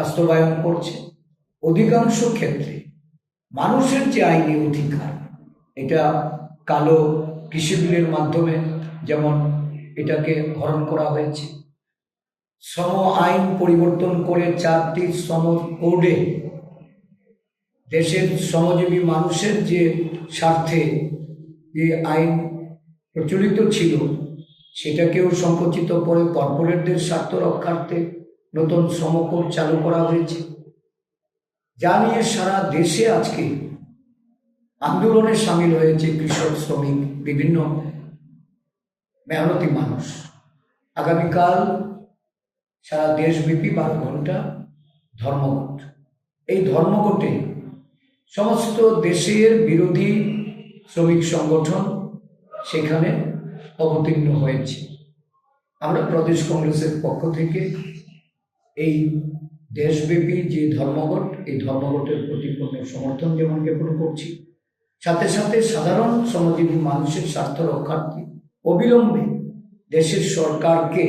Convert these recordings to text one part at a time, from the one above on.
বাস্তবায়ন করছে। অধিকাংশ ক্ষেত্রে মানুষের যে আইনি অধিকার, এটা কালো কৃষি বিলের মাধ্যমে যেমন এটাকে হরণ করা হয়েছে শ্রম আইন পরিবর্তন করে চারটি শ্রম কোডে দেশের শ্রমজীবী মানুষের যে স্বার্থে যে আইন প্রচলিত ছিল, সেটাকেও সংকুচিত করে কর্পোরেটদের স্বার্থ রক্ষার্থে নতুন শ্রমকোড চালু করা হয়েছে। যা নিয়ে সারা দেশে আজকে আন্দোলনে সামিল হয়েছে কৃষক, শ্রমিক, বিভিন্ন মেহনতি মানুষ। আগামীকাল সারা দেশব্যাপী বারো ঘণ্টা ধর্মঘট। এই ধর্মঘটে সমস্ত দেশের বিরোধী শ্রমিক সংগঠন সেখানে অবতীর্ণ হয়েছে। আমরা প্রদেশ কংগ্রেসের পক্ষ থেকে এই দেশব্যাপী যে ধর্মঘট, এই ধর্মঘটের প্রতি পূর্ণ সমর্থন যেমন জ্ঞাপন করছি, সাথে সাথে সাধারণ শ্রমজীবী মানুষের স্বার্থ রক্ষার্থে অবিলম্বে দেশের সরকারকে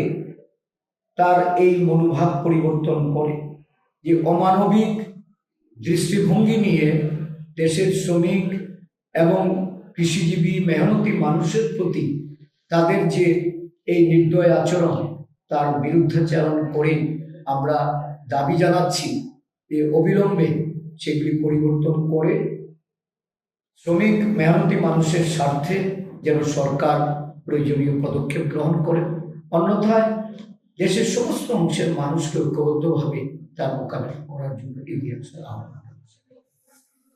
তার এই মনোভাব পরিবর্তন করে যে অমানবিক দৃষ্টিভঙ্গি নিয়ে দেশের শ্রমিক এবং কৃষিজীবী মেহনতি মানুষের প্রতি তাদের যে এই নির্দয় আচরণ, তার বিরুদ্ধাচারণ করে আমরা দাবি জানাচ্ছি যে অবিলম্বে সেগুলি পরিবর্তন করে শ্রমিক মেহনতি মানুষের স্বার্থে যেন সরকার প্রয়োজনীয় পদক্ষেপ গ্রহণ করে। অন্যথায় দেশের সমস্ত অংশের মানুষকে ঐক্যবদ্ধভাবে তার মোকাবিলা করার জন্য এগিয়ে আসতে আহ্বান